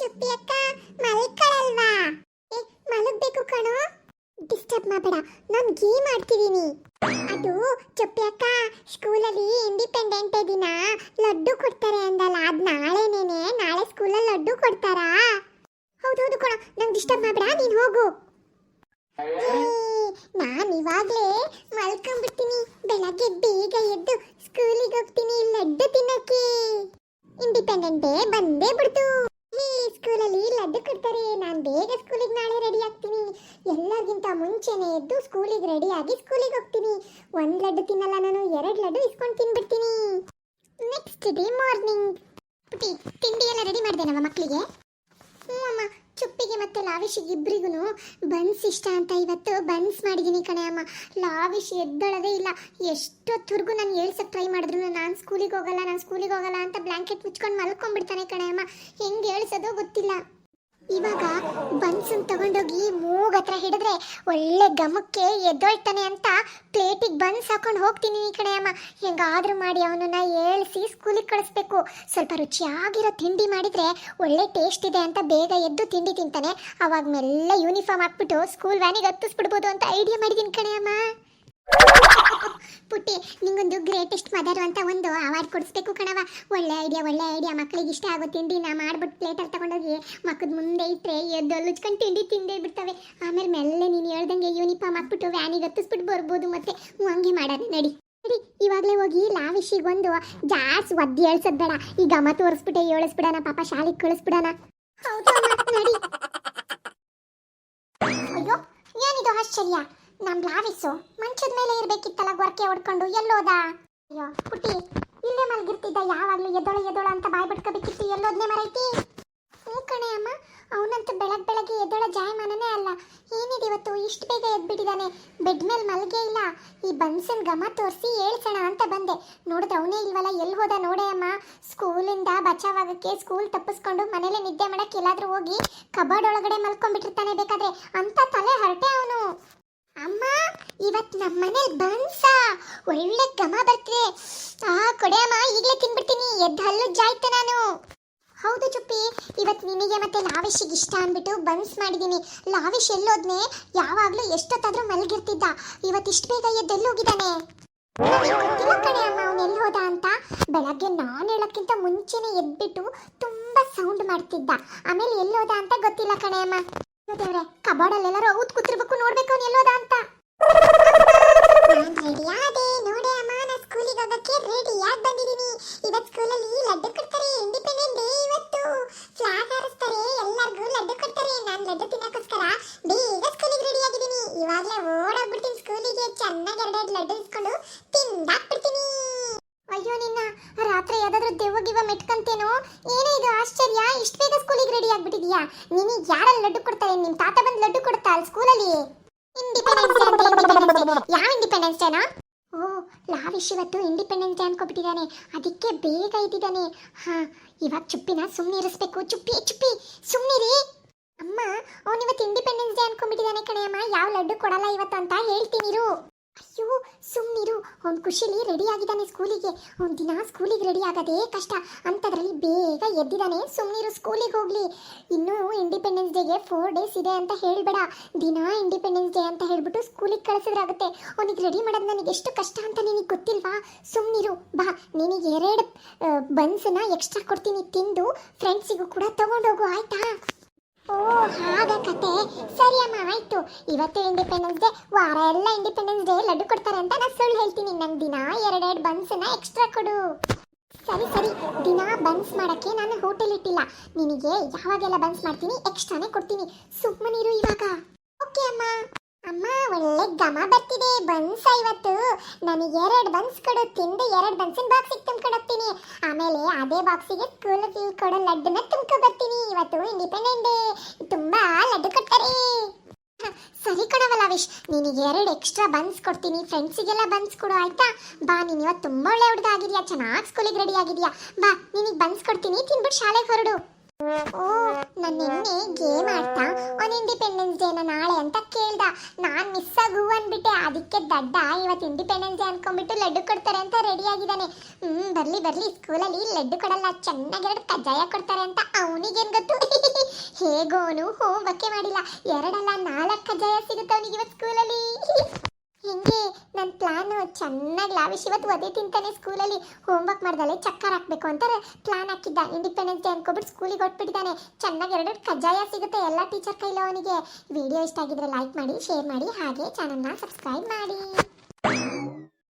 ಚುಪ್ಪಿ ಅಕ್ಕ ಮಲ್ಕೊಳ್ಳಲ್ವಾ ಏ, ಮಲಗ್ಬೇಕು ಕಣೋ. ಡಿಸ್ಟರ್ಬ್ ಮಾಡಬೇಡ, ನಾನು ಗೇಮ್ ಆಡ್ತಿದ್ದೀನಿ ಅದು ಚುಪ್ಪಿ ಅಕ್ಕ, ಸ್ಕೂಲಲ್ಲಿ ಇಂಡಿಪೆಂಡೆಂಟ್ ದಿನ, ಲಡ್ಡು ಕೊಡ್ತಾರೆ ಅಂದಲ್ಲ, ಅದ್ ನಾಳೆನೇನೆ, ನಾಳೆ ಸ್ಕೂಲಲ್ಲಿ ಲಡ್ಡು ಕೊಡ್ತಾರಾ? ಹೌದು ಹೌದು ಕಣೋ, ನಂಗೆ ಡಿಸ್ಟರ್ಬ್ ಮಾಡಬೇಡ, ನೀನು ಹೋಗು. ನಾನು ಇವಾಗಲೇ ಮಲ್ಕೊಂಡ್ಬಿಡ್ತೀನಿ ಬೆಳಗ್ಗೆ ಬೇಗ ಎದ್ದು ಸ್ಕೂಲಿಗೆ ಹೋಗ್ತೀನಿ ಲಡ್ಡು ತಿನ್ನಕ್ಕೆ ಇಂಡಿಪೆಂಡೆಂಟ್ ಡೇ ಬಂದೇ ಬಿಡ್ತು ಈ ಸ್ಕೂಲಲ್ಲಿ ಲಡ್ಡು ಕೊಡ್ತಾರೆ ಬೇಗ ಸ್ಕೂಲಿಗೆ ನಾಳೆ ರೆಡಿ ಆಗ್ತೀನಿ. ಎಲ್ಲರಿಗಿಂತ ಮುಂಚೆನೆ ಎದ್ದು ಸ್ಕೂಲಿಗೆ ರೆಡಿಯಾಗಿ ಸ್ಕೂಲಿಗೆ ಹೋಗ್ತೀನಿ. ಒಂದು ಲಡ್ಡು ತಿನ್ನಲ್ಲ ನಾನು, ಎರಡು ಲಡ್ಡು ಇಸ್ಕೊಂಡು ತಿನ್ಬಿಡ್ತೀನಿ. ನೆಕ್ಸ್ಟ್ ಡೇ ಮಾರ್ನಿಂಗ್ ಪುಟಿ ತಿಂಡಿ ಎಲ್ಲ ರೆಡಿ ಮಾಡಿದೆ ನಮ್ಮ ಮಕ್ಕಳಿಗೆ ಹ್ಞೂ ಅಮ್ಮ, ಚುಪ್ಪಿಗೆ ಮತ್ತು ಲಾವಿಶಿಗೆ ಇಬ್ಬರಿಗೂ ಬನ್ಸ್ ಇಷ್ಟ ಅಂತ ಇವತ್ತು. ಬನ್ಸ್ ಮಾಡಿದ್ದೀನಿ ಕಣೆ ಅಮ್ಮ. ಲಾವಿಶ್ ಎದ್ದೊಳದೇ ಇಲ್ಲ. ಎಷ್ಟೊತ್ತವರೆಗೂ ನಾನು ಹೇಳ್ಸಕ್ಕೆ ಟ್ರೈ ಮಾಡಿದ್ರು ನಾನು ಸ್ಕೂಲಿಗೆ ಹೋಗಲ್ಲ, ನಾನು ಸ್ಕೂಲಿಗೆ ಹೋಗಲ್ಲ ಅಂತ ಬ್ಲ್ಯಾಂಕೆಟ್ ಮುಚ್ಕೊಂಡು ಮಲ್ಕೊಂಡ್ಬಿಡ್ತಾನೆ ಕಣೆ ಅಮ್ಮ. ಹೆಂಗೆ ಹೇಳ್ಸೋದೋ ಗೊತ್ತಿಲ್ಲ. ಇವಾಗ ಬನ್ಸನ್ ತಗೊಂಡೋಗಿ ಮೂಗ್ ಹತ್ರ ಹಿಡಿದ್ರೆ ಒಳ್ಳೆ ಗಮಕ್ಕೆ ಎದ್ದೊಳ್ತಾನೆ ಅಂತ ಪ್ಲೇಟಿಗೆ ಬನ್ಸ್ ಹಾಕೊಂಡು ಹೋಗ್ತೀನಿ ಈ ಕಡೆ ಅಮ್ಮ. ಹೆಂಗಾದ್ರೂ ಮಾಡಿ ಅವನನ್ನ ಏಳಿಸಿ ಸ್ಕೂಲಿಗೆ ಕಳಿಸ್ಬೇಕು. ಸ್ವಲ್ಪ ರುಚಿಯಾಗಿರೋ ತಿಂಡಿ ಮಾಡಿದ್ರೆ ಒಳ್ಳೆ ಟೇಸ್ಟ್ ಇದೆ ಅಂತ ಬೇಗ ಎದ್ದು ತಿಂಡಿ ತಿಂತಾನೆ. ಅವಾಗ ಮೆಲ್ಲ ಯೂನಿಫಾರ್ಮ್ ಹಾಕ್ಬಿಟ್ಟು ಸ್ಕೂಲ್ ವ್ಯಾನಿಗೆ ಹತ್ತಿಸ್ಬಿಡ್ಬೋದು ಅಂತ ಐಡಿಯಾ ಮಾಡಿದ್ದೀನಿ ಕಣೆ ಅಮ್ಮ. ಪುಟ್ಟಿ, ನಿಂಗೊಂದು ಗ್ರೇಟೆಸ್ಟ್ ಮದರ್ ಅಂತ ಒಂದು ಅವಾರ್ಡ್ ಕೊಡಿಸ್ಬೇಕು ಕಣವ ಒಳ್ಳೆ ಐಡಿಯಾ ಒಳ್ಳೆ ಐಡಿಯಾ ಮಕ್ಕಳಿಗೆ ಇಷ್ಟ ಆಗೋ ತಿಂಡಿ ನಾ ಮಾಡ್ಬಿಟ್ಟು ಪ್ಲೇಟಲ್ಲಿ ತಗೊಂಡೋಗಿ ಮಕ್ಕದ ಮುಂದೆ ಇಟ್ಟರೆ ಎದ್ದು ಲುಚ್ಕೊಂಡು ತಿಂಡಿ ತಿಂದೇ ಬಿಡ್ತವೆ. ಆಮೇಲೆ ಮೆಲ್ಲೆ ನೀನು ಹೇಳ್ದಂಗೆ ಯೂನಿಫಾರ್ಮ್ ಹಾಕ್ಬಿಟ್ಟು ವ್ಯಾನಿಗೆ ಹತ್ತಿಸ್ಬಿಟ್ಟು ಬರ್ಬೋದು ಮತ್ತೆ. ಹಂಗೆ ಮಾಡೋಣ ನಡಿ. ಸರಿ ಇವಾಗಲೇ ಹೋಗಿ ಲಾವಿಶಿಗೊಂದು ಜಾಸ್ ಒದ್ದಿ ಹೇಳ್ಸೋದು ಬೇಡ. ಈ ಗಮ ತೋರಿಸ್ಬಿಟ್ಟೆ ಹೇಳಿಸ್ಬಿಡೋಣ ಪಾಪ ಶಾಲೆಗೆ ಕಳಿಸ್ಬಿಡೋಣ. ಹೌದು ನಡಿ. ಅಯ್ಯೋ, ಏನಿದು ಆಶ್ಚರ್ಯ? ನಮ್ ಲಾವಿಸು ಮಂಚದ ಮೇಲೆ ಇರ್ಬೇಕಿತ್ತಲ್ಲ ಗೊರಕೆ ಹೊಡ್ಕೊಂಡು ಎಲ್ಲೋದ? ಅಯ್ಯೋ, ಪುಟ್ಟಿ, ಇಲ್ಲೇ ಮಲಗಿರ್ತಿದ್ದ, ಯಾವಾಗ್ಲೂ ಎದ್ದೋಳ ಎದ್ದೋಳ ಅಂತ ಬಾಯ್ ಬಿಡ್ಕೋಬೇಕಿತ್ತು ಎಲ್ಲೋದ್ನೆ ಮರೈತಿ? ಹ್ಞೂ ಕಣೆ ಅಮ್ಮ, ಅವನಂತೂ ಬೆಳಗ್ ಬೆಳಗ್ಗೆ ಎದ್ದೋಳ ಜಾಯಮಾನನೇ ಅಲ್ಲ. ಏನಿದೆ ಇವತ್ತು? ಇಷ್ಟು ಬೇಗ ಎದ್ಬಿಟ್ಟಿದ್ದಾನೆ ಬೆಡ್ ಮೇಲೆ ಮಲಗೆ ಇಲ್ಲ. ಈ ಬನ್ಸನ್ ಗಮ ತೋರಿಸಿ ಹೇಳ್ಸೋಣ ಅಂತ ಬಂದೆ. ನೋಡಿದ್ರೆ ಅವನೇ ಇಲ್ವಲ್ಲ? ಎಲ್ಲಿ ಹೋದ ನೋಡೆ ಅಮ್ಮ. ಸ್ಕೂಲಿಂದ ಬಚಾವಾಗಕ್ಕೆ ಸ್ಕೂಲ್ ತಪ್ಪಿಸ್ಕೊಂಡು ಮನೇಲಿ ನಿದ್ದೆ ಮಾಡಕ್ಕೆ ಎಲ್ಲಾದರೂ ಹೋಗಿ ಕಬಾರ್ಡ್ ಒಳಗಡೆ ಮಲ್ಕೊಂಡ್ಬಿಟ್ಟಿರ್ತಾನೆ ಬೇಕಾದ್ರೆ. ಅಂತ ತಲೆ ಹರಟೆ ಅವನು. ಅಮ್ಮ ಇವತ್ತು ನಮ್ಮ ಮನೇಲಿ ಬನ್ಸ. ಒಳ್ಳೆ ಘಮ ಬರ್ತಿದೆ. ಆ, ಕೊಡೆ ಅಮ್ಮ, ಈಗಲೇ ತಿನ್ಬಿಡ್ತೀನಿ. ಎದ್ದು ಹಲ್ಲು ಜಾಯ್ತೆ ನಾನು. ಹೌದು ಚುಪ್ಪಿ ಇವತ್ತು ನಿನಗೆ ಮತ್ತೆ ಲಾವಿಶಿಗೆ ಇಷ್ಟ ಅಂದ್ಬಿಟ್ಟು ಬನ್ಸ್ ಮಾಡಿದ್ದೀನಿ ಲಾವಿಶ್ ಎಲ್ಲೋದ್ನೆ, ಯಾವಾಗಲೂ ಎಷ್ಟೊತ್ತಾದ್ರೂ ಮಲಗಿರ್ತಿದ್ದ. ಇವತ್ತು ಇಷ್ಟು ಬೇಗ ಎದ್ದೆಲ್ಲೋಗಿದ್ದಾನೆ ಗೊತ್ತಿಲ್ಲ ಕಣೆ ಅಮ್ಮ, ಅವನು ಎಲ್ಲಿ ಹೋದ ಅಂತ. ಬೆಳಗ್ಗೆ ನಾನು ಹೇಳೋಕ್ಕಿಂತ ಮುಂಚೆನೆ ಎದ್ಬಿಟ್ಟು ತುಂಬಾ ಸೌಂಡ್ ಮಾಡ್ತಿದ್ದ. ಆಮೇಲೆ ಎಲ್ಲೋದ ಅಂತ ಗೊತ್ತಿಲ್ಲ ಕಣೆ ಅಮ್ಮ. ದೇವ್ರೆ ಕಬೋರ್ಡಲ್ಲಿ ಎಲ್ಲರೂ ಔತ್ ಕೂತಿರ್ಬೇಕು, ನೋಡ್ಬೇಕು ಅವ್ನು ಎಲ್ಲೋದ ಅಂತ. ರೆಡಿ ಆದೆ, ನೋಡೆ ಅಮ್ಮ, ನಾ ಸ್ಕೂಲಿಗೆ ಹೋಗಕ್ಕೆ ರೆಡಿ ಯಾಕೆ ಬಂದಿದ್ದೀನಿ ಇವತ್ತು ಸ್ಕೂಲಲ್ಲಿ ಲಡ್ಡು ಕೊಡ್ತಾರೆ ಇಂಡಿಪೆಂಡೆಂಟ್ ಡೇ ಇವತ್ತು. ಫ್ಲಾಗ್ ಹಾರಿಸ್ತಾರೆ, ಎಲ್ಲರಿಗೂ ಲಡ್ಡು ಕೊಡ್ತಾರೆ. ನಾನು ಲಡ್ಡು ತಿನ್ನೋಕ್ಕೋಸ್ಕರ ಬೇಗ ಸ್ಕೂಲಿಗೆ ರೆಡಿ ಆಗಿದ್ದೀನಿ ಇವಾಗಲೇ ಓಡೋಗ್ಬಿಡ್ತೀನಿ ಸ್ಕೂಲಿಗೆ ಚೆನ್ನಾಗಿ ಎರಡೆರಡು ಲಡ್ಡು ಇಸ್ಕೊಂಡು ತಿಂದಾಕ್ಬಿಡ್ತೀನಿ. ಯಾವ್ದಾದ್ರು ದೆವ್ವ ಮೆಟ್ಕಂತೇನೋ? ಏನೇ ಇದು ಆಶ್ಚರ್ಯ? ಇಷ್ಟು ಬೇಗ ಸ್ಕೂಲಿಗೆ ರೆಡಿ ಆಗ್ಬಿಟ್ಟಿದ್ಯಾ? ನಿನಗೆ ಯಾರಲ್ಲಿ ಲಡ್ಡು ಕೊಡ್ತಾರೆ ನಿಮ್ಮ ತಾತ ಬಂದು ಲಡ್ಡು ಕೊಡ್ತಾ ಅಲ್ಲಿ ಸ್ಕೂಲಲ್ಲಿ? ಇಂಡಿಪೆಂಡೆನ್ಸ್ ಡೇ ಅಂತ ಯಾವ ಇಂಡಿಪೆಂಡೆನ್ಸ್ ಡೇನಾ ಓ ಲಾವಿಶ್ ಇವತ್ತು ಇಂಡಿಪೆಂಡೆನ್ಸ್ ಡೇ ಅನ್ಕೊಬಿಟ್ಟಿದ್ದಾನೆ. ಅದಕ್ಕೆ ಬೇಗ ಇದ್ದಿದ್ದಾನೆ ಹಾ, ಇವಾಗ ಚುಪ್ಪಿನ ಸುಮ್ಮನೆ ಇರಿಸ್ಬೇಕು. ಚುಪ್ಪಿ ಚುಪ್ಪಿ ಸುಮ್ಮನಿರಿ ಅಮ್ಮ, ಅವನು ಇವತ್ತು ಇಂಡಿಪೆಂಡೆನ್ಸ್ ಡೇ ಅನ್ಕೊಂಡ್ಬಿಟ್ಟಿದ್ದಾನೆ ಕಣೆ ಅಮ್ಮ. ಯಾವ ಲಡ್ಡು ಕೊಡಲ್ಲ ಇವತ್ತು ಅಂತ ಹೇಳ್ತೀನಿ ಅಯ್ಯೋ ಸುಮ್ಮನಿರು ಅವ್ನ ಖುಷಿಲಿ ರೆಡಿ ಆಗಿದ್ದಾನೆ ಸ್ಕೂಲಿಗೆ ಅವ್ನು ದಿನ ಸ್ಕೂಲಿಗೆ ರೆಡಿ ಆಗೋದೇ ಕಷ್ಟ. ಅಂಥದ್ರಲ್ಲಿ ಬೇಗ ಎದ್ದಿದ್ದಾನೆ. ಸುಮ್ಮನಿರು ಸ್ಕೂಲಿಗೆ ಹೋಗ್ಲಿ. ಇನ್ನೂ ಇಂಡಿಪೆಂಡೆನ್ಸ್ ಡೇಗೆ ಫೋರ್ ಡೇಸ್ ಇದೆ ಅಂತ ಹೇಳ್ಬೇಡ. ದಿನ ಇಂಡಿಪೆಂಡೆನ್ಸ್ ಡೇ ಅಂತ ಹೇಳ್ಬಿಟ್ಟು ಸ್ಕೂಲಿಗೆ ಕಳಿಸಿದ್ರಾಗುತ್ತೆ. ಅವನಿಗೆ ರೆಡಿ ಮಾಡೋದು ನನಗೆ ಎಷ್ಟು ಕಷ್ಟ ಅಂತ ನಿನಗೆ ಗೊತ್ತಿಲ್ವಾ? ಸುಮ್ಮನಿರು ಬಾ. ನಿನಗೆ ಎರಡು ಬನ್ಸನ್ನ ಎಕ್ಸ್ಟ್ರಾ ಕೊಡ್ತೀನಿ. ತಿಂದು ಫ್ರೆಂಡ್ಸಿಗೂ ಕೂಡ ತೊಗೊಂಡೋಗು, ಆಯ್ತಾ? ಓ, ಹಾಗೆ ಕತೆ. ಸರಿ ಅಮ್ಮ, ಆಯ್ತು. ಇವತ್ತು ಇಂಡಿಪೆಂಡೆನ್ಸ್ ಡೇ ವಾರ ಎಲ್ಲ ಇಂಡಿಪೆಂಡೆನ್ಸ್ ಡೇ ಲಡ್ಡು ಕೊಡ್ತಾರೆ ಅಂತ ನಾನು ಸುಳ್ಳು ಹೇಳ್ತೀನಿ. ನಂಗೆ ದಿನ ಎರಡೆರಡು ಬನ್ಸನ್ನ ಎಕ್ಸ್ಟ್ರಾ ಕೊಡು. ಸರಿ ಸರಿ. ದಿನ ಬನ್ಸ್ ಮಾಡೋಕ್ಕೆ ನಾನು ಹೋಟೆಲ್ ಇಟ್ಟಿಲ್ಲ. ನಿನಗೆ ಯಾವಾಗೆಲ್ಲ ಬನ್ಸ್ ಮಾಡ್ತೀನಿ ಎಕ್ಸ್ಟ್ರಾನೇ ಕೊಡ್ತೀನಿ. ಸುಮ್ಮನಿರು ಇವಾಗ. ಓಕೆ ಅಮ್ಮ. ಅಮ್ಮ, ಒಳ್ಳೆ ಘಮ ಬರ್ತಿದೆ. ಬನ್ಸ್ ಇವತ್ತು ನನಗೆ ಎರಡು ಬನ್ಸ್ ಕೊಡು. ತಿಂದು ಎರಡು ಬನ್ಸಿನ ಬಾಕ್ಸಿಗೆ ತುಂಬ್ಕೊಂಡು ಹೋಗ್ತೀನಿ. ಆಮೇಲೆ ಅದೇ ಬಾಕ್ಸಿಗೆ ಸ್ಕೂಲಲ್ಲಿ ಕೊಡೋ ಲಡ್ಡುನ ತುಂಬ್ಕೊ ಬರ್ತೀನಿ. ಇವತ್ತು ಇಂಡಿಪೆಂಡೆಂಟ್ ಡೇ ತುಂಬಾ ಲಡ್ಡು ಕೊಡ್ತಾರೆ. ಸರಿ ಕಣವಲ್ಲ ವಿಶ್ ನಿನಗೆ ಎರಡು ಎಕ್ಸ್ಟ್ರಾ ಬನ್ಸ್ ಕೊಡ್ತೀನಿ. ಫ್ರೆಂಡ್ಸಿಗೆಲ್ಲ ಬನ್ಸ್ ಕೊಡು, ಆಯ್ತಾ? ಬಾ, ನೀನು ಇವತ್ತು ತುಂಬ ಒಳ್ಳೆ ಹುಡುಗ ಆಗಿದ್ಯಾ. ಚೆನ್ನಾಗಿ ಸ್ಕೂಲಿಗೆ ರೆಡಿ ಆಗಿದ್ಯಾ. ಬಾ, ನಿನಗೆ ಬನ್ಸ್ ಕೊಡ್ತೀನಿ. ತಿನ್ಬಿಟ್ಟು ಶಾಲೆಗೆ ಹೊರಡು. ಓ ನಿನ್ನೆ ಗೇಮ್ ಆಡ್ತಾ ಅವನ್ ಇಂಡಿಪೆಂಡೆನ್ಸ್ ಡೇನ ನಾಳೆ ಅಂತ ಕೇಳ್ದ. ನಾನ್ ಮಿಸ್ ಆಗು ಅನ್ಬಿಟ್ಟೆ ಅದಕ್ಕೆ ದಡ್ಡ ಇವತ್ತು ಇಂಡಿಪೆಂಡೆನ್ಸ್ ಡೇ ಅನ್ಕೊಂಡ್ಬಿಟ್ಟು ಲಡ್ಡು ಕೊಡ್ತಾರೆ ಅಂತ ರೆಡಿ ಆಗಿದ್ದಾನೆ. ಹ್ಮ್, ಬರ್ಲಿ ಬರ್ಲಿ. ಸ್ಕೂಲಲ್ಲಿ ಲಡ್ಡು ಕೊಡಲ್ಲ. ಚೆನ್ನಾಗಿ ಎರಡು ಕಜ್ಜಾಯ ಕೊಡ್ತಾರೆ ಅಂತ ಅವನಿಗೇನ್ ಗೊತ್ತು? ಅವನು ಹೋಮ್ ವರ್ಕೇ ಮಾಡಿಲ್ಲ. ಎರಡಲ್ಲ ನಾಲ್ಕು ಕಜ್ಜಾಯ ಸಿಗುತ್ತೆ ಅವನಿಗೆ ಇವತ್ತು ಸ್ಕೂಲಲ್ಲಿ ಹಿಂಗೆ ನನ್ನ ಪ್ಲಾನ್ ಚೆನ್ನಾಗಿ ಲಾವಿಶ್, ಇವತ್ತು ಒದೆ ತಿಂತಾನೆ ಸ್ಕೂಲಲ್ಲಿ ಹೋಮ್ ವರ್ಕ್ ಮಾಡ್ದಲೆ ಚಕ್ಕರ್ ಹಾಕ್ಬೇಕು ಅಂತ ಪ್ಲಾನ್ ಹಾಕಿದ್ದ ಇಂಡಿಪೆಂಡೆನ್ಸ್ ಡೇ ಅನ್ಕೊಬಿಟ್ಟು ಸ್ಕೂಲಿಗೆ ಹೊಟ್ಬಿಟ್ಟಿದ್ದಾನೆ ಚೆನ್ನಾಗಿ ಎರಡು ಕಜ್ಜಾಯ ಸಿಗುತ್ತೆ ಎಲ್ಲ ಟೀಚರ್ ಕೈಲೋ ಅವನಿಗೆ ವಿಡಿಯೋ ಇಷ್ಟ ಆಗಿದ್ರೆ ಲೈಕ್ ಮಾಡಿ ಶೇರ್ ಮಾಡಿ, ಹಾಗೆ ಚಾನಲ್ನ ಸಬ್ಸ್ಕ್ರೈಬ್ ಮಾಡಿ.